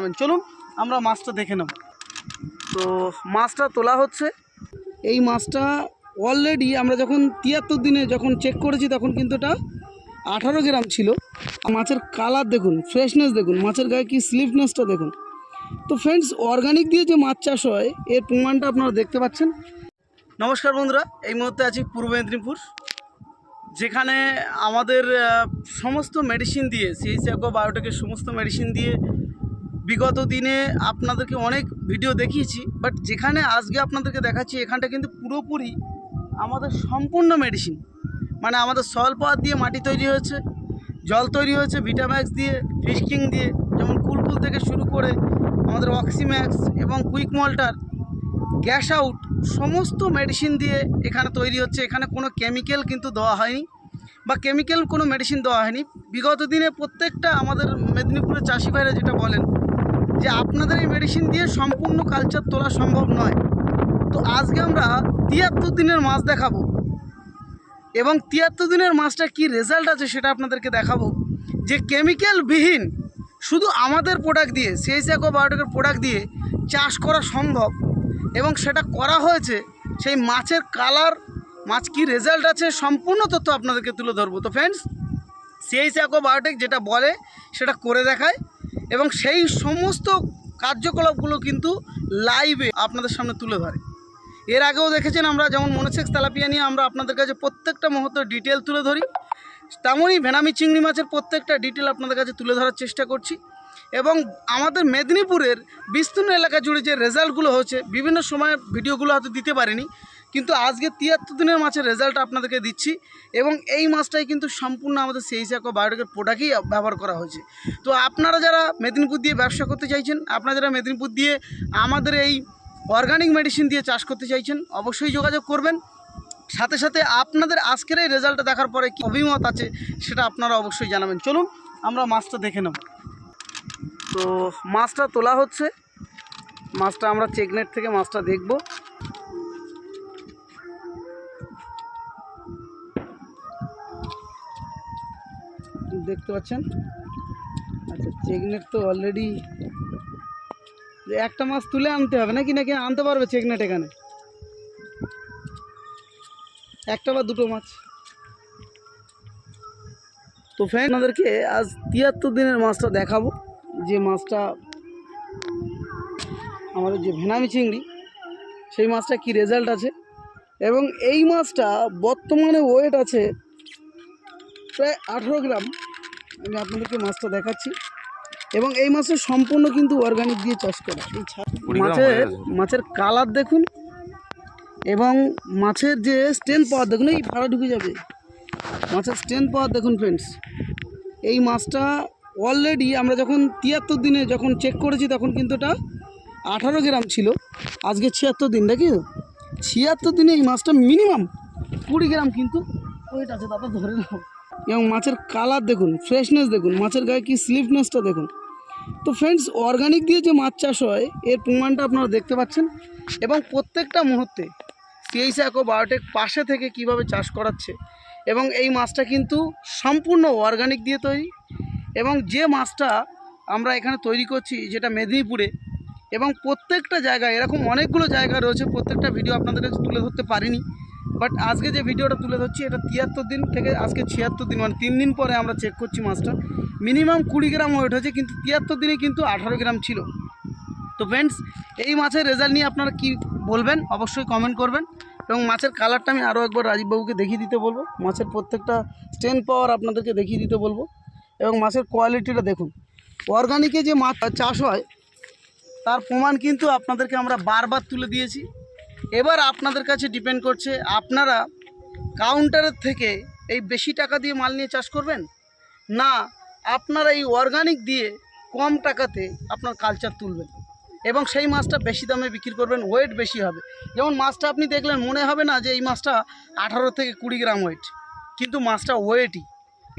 জানাবেন চলুন, আমরা মাছটা দেখে নেব। তো মাছটা তোলা হচ্ছে। এই মাছটা অলরেডি আমরা যখন তিয়াত্তর দিনে যখন চেক করেছি, তখন কিন্তু এটা আঠারো গ্রাম ছিল। মাছের কালার দেখুন ফ্রেশনেস দেখুন, মাছের গায়ে কি স্লিপনেসটা দেখুন। তো ফ্রেন্ডস অর্গানিক দিয়ে যে মাছ চাষ হয়, এর প্রমাণটা আপনারা দেখতে পাচ্ছেন। নমস্কার বন্ধুরা, এই মুহূর্তে আছি পূর্ব মেদিনীপুর, যেখানে আমাদের সমস্ত মেডিসিন দিয়ে সিএসিয়াকো বায়োটেকের সমস্ত মেডিসিন দিয়ে বিগত দিনে আপনাদেরকে অনেক ভিডিও দেখিয়েছি বাট যেখানে আজকে আপনাদেরকে দেখাচ্ছি, এখানটা কিন্তু পুরোপুরি আমাদের সম্পূর্ণ মেডিসিন মানে আমাদের পাওয়ার দিয়ে মাটি তৈরি হয়েছে, জল তৈরি হয়েছে ভিটাম্যাক্স দিয়ে ফিশকিং দিয়ে, যেমন কুলকুল থেকে শুরু করে আমাদের অক্সিম্যাক্স এবং কুইক মল্টার গ্যাস আউট সমস্ত মেডিসিন দিয়ে এখানে তৈরি হচ্ছে। এখানে কোনো কেমিক্যাল কিন্তু দেওয়া হয়নি, বা কেমিক্যাল কোনো মেডিসিন দেওয়া হয়নি। বিগত দিনে প্রত্যেকটা আমাদের মেদিনীপুরের চাষি ভাইরা যেটা বলেন যে আপনাদের এই মেডিসিন দিয়ে সম্পূর্ণ কালচার তোলা সম্ভব নয়। তো আজকে আমরা তিয়াত্তর দিনের মাছ দেখাবো। এবং তিয়াত্তর দিনের মাছটা কি রেজাল্ট আছে সেটা আপনাদেরকে দেখাবো। যে কেমিক্যাল বিহীন শুধু আমাদের প্রোডাক্ট দিয়ে, সেই সিএসিয়াকো বায়োটেকের প্রোডাক্ট দিয়ে চাষ করা সম্ভব। এবং সেটা করা হয়েছে, সেই মাছের কালার মাছ কি রেজাল্ট আছে সম্পূর্ণ তথ্য আপনাদেরকে তুলে ধরবো। তো ফ্রেন্ডস সেই সিএসিয়াকো বায়োটেক যেটা বলে, সেটা করে দেখায়। এবং সেই সমস্ত কার্যকলাপগুলো কিন্তু লাইভে আপনাদের সামনে তুলে ধরে। এর আগেও দেখেছেন আমরা যেমন মনোসেক্স তেলাপিয়া নিয়ে আমরা আপনাদের কাছে প্রত্যেকটা মুহূর্ত ডিটেল তুলে ধরি। তেমনই ভেনামি চিংড়ি মাছের প্রত্যেকটা ডিটেল আপনাদের কাছে তুলে ধরার চেষ্টা করছি। এবং আমাদের মেদিনীপুরের বিস্তীর্ণ এলাকা জুড়ে যে রেজাল্টগুলো হচ্ছে, বিভিন্ন সময় ভিডিওগুলো হয়তো দিতে পারিনি। কিন্তু আজকে তিয়াত্তর দিনের মাছের রেজাল্ট আপনাদেরকে দিচ্ছি এবং এই মাছটাই কিন্তু সম্পূর্ণ আমাদের সেই সাকো বায়োটেকের প্রোডাক্টই ব্যবহার করা হয়েছে। তো আপনারা যারা মেদিনীপুর দিয়ে ব্যবসা করতে চাইছেন, আপনারা যারা মেদিনীপুর দিয়ে আমাদের এই অর্গানিক মেডিসিন দিয়ে চাষ করতে চাইছেন, অবশ্যই যোগাযোগ করবেন। সাথে সাথে আপনাদের আজকের এই রেজাল্টটা দেখার পরে কী অভিমত আছে সেটা আপনারা অবশ্যই জানাবেন। চলুন, আমরা মাছটা দেখে নেব। তো মাছটা তোলা হচ্ছে। মাছটা আমরা চেকনেট থেকে মাছটা দেখব। দেখতে পাচ্ছেন? আচ্ছা চেকনেট তো অলরেডি একটা মাছ তুলে আনতে হবে নাকি নাকি আনতে পারবে চেকনেট এখানে? একটা বা দুটো মাছ। তো ফ্রেন্ড আপনাদেরকে আজ তিয়াত্তর দিনের মাছটা দেখাবো। যে মাছটা আমাদের যে ভেনামি চিংড়ি, সেই মাছটা কি রেজাল্ট আছে? এবং এই মাছটা বর্তমানে ওয়েট আছে প্রায় আঠেরো গ্রাম। আমি আপনাদেরকে মাছটা দেখাচ্ছি। এবং এই মাছের সম্পূর্ণ কিন্তু অর্গানিক দিয়ে চাষ করা। এই মাছের মাছের কালার দেখুন এবং মাছের যে স্টেন পাওয়ার দেখুন এই ভাড়া ঢুকে যাবে। মাছের স্টেন পাওয়ার দেখুন ফ্রেন্ডস এই মাছটা অলরেডি আমরা যখন তিয়াত্তর দিনে যখন চেক করেছি তখন কিন্তু এটা আঠারো গ্রাম ছিল। আজকে ছিয়াত্তর দিন নাকি? ছিয়াত্তর দিনে এই মাছটা মিনিমাম কুড়ি গ্রাম কিন্তু ওয়েট আছে দাদা ধরে নাও। এবং মাছের কালার দেখুন ফ্রেশনেস দেখুন, মাছের গায়ে কি স্লিপনেসটা দেখুন। তো ফ্রেন্ডস অর্গানিক দিয়ে যে মাছ চাষ হয়, এর প্রমাণটা আপনারা দেখতে পাচ্ছেন। এবং প্রত্যেকটা মুহূর্তে সিএইসি অ্যাকো বায়োটেক পাশে থেকে কীভাবে চাষ করাচ্ছে, এবং এই মাছটা কিন্তু সম্পূর্ণ অর্গানিক দিয়ে তৈরি। এবং যে মাছটা আমরা এখানে তৈরি করছি, যেটা মেদিনীপুরে, এবং প্রত্যেকটা জায়গায়, এরকম অনেকগুলো জায়গা রয়েছে, প্রত্যেকটা ভিডিও আপনাদের তুলে ধরতে পারিনি। বাট আজকে যে ভিডিওটা তুলে ধরছি, এটা তিয়াত্তর দিন থেকে আজকে ছিয়াত্তর দিন মানে তিন দিন পরে আমরা চেক করছি মাছটা। মিনিমাম কুড়ি গ্রাম ওয়েট হয়েছে কিন্তু তিয়াত্তর দিনে কিন্তু আঠারো গ্রাম ছিল। তো ফ্রেন্ডস এই মাছের রেজাল্ট নিয়ে আপনারা কি বলবেন? অবশ্যই কমেন্ট করবেন। এবং মাছের কালারটা আমি আরও একবার রাজীববাবুকে দেখিয়ে দিতে বলব। মাছের প্রত্যেকটা স্টেন পাওয়ার আপনাদেরকে দেখিয়ে দিতে বলব। এবং মাছের কোয়ালিটিটা দেখুন। অর্গানিকে যে মাছ চাষ হয়, তার প্রমাণ কিন্তু আপনাদেরকে আমরা বারবার তুলে দিয়েছি। এবার আপনাদের কাছে ডিপেন্ড করছে, আপনারা কাউন্টারের থেকে এই বেশি টাকা দিয়ে মাল নিয়ে চাষ করবেন? না, আপনারা এই অর্গানিক দিয়ে কম টাকাতে আপনার কালচার তুলবেন। এবং সেই মাছটা বেশি দামে বিক্রি করবেন ওয়েট বেশি হবে। যেমন মাছটা আপনি দেখলেন, মনে হবে না যে এই মাছটা আঠারো থেকে কুড়ি গ্রাম ওয়েট কিন্তু মাছটা ওয়েটই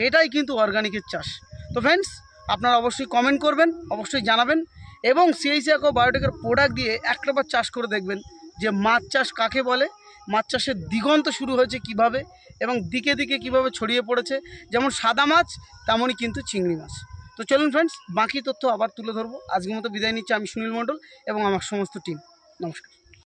এটাই কিন্তু অর্গানিকের চাষ। তো ফ্রেন্ডস আপনারা অবশ্যই কমেন্ট করবেন, অবশ্যই জানাবেন, এবং সিএইসিয়াকো বায়োটেকের প্রোডাক্ট দিয়ে একটা বার চাষ করে দেখবেন। যে মাছ চাষ কাকে বলে? মাছ চাষের দিগন্ত শুরু হয়েছে কীভাবে এবং দিকে দিকে কীভাবে ছড়িয়ে পড়েছে? যেমন সাদা মাছ, তেমনই কিন্তু চিংড়ি মাছ। তো চলুন ফ্রেন্ডস বাকি তথ্য আবার তুলে ধরবো। আজকের মতো বিদায় নিচ্ছি, আমি সুনীল মণ্ডল এবং আমার সমস্ত টিম নমস্কার।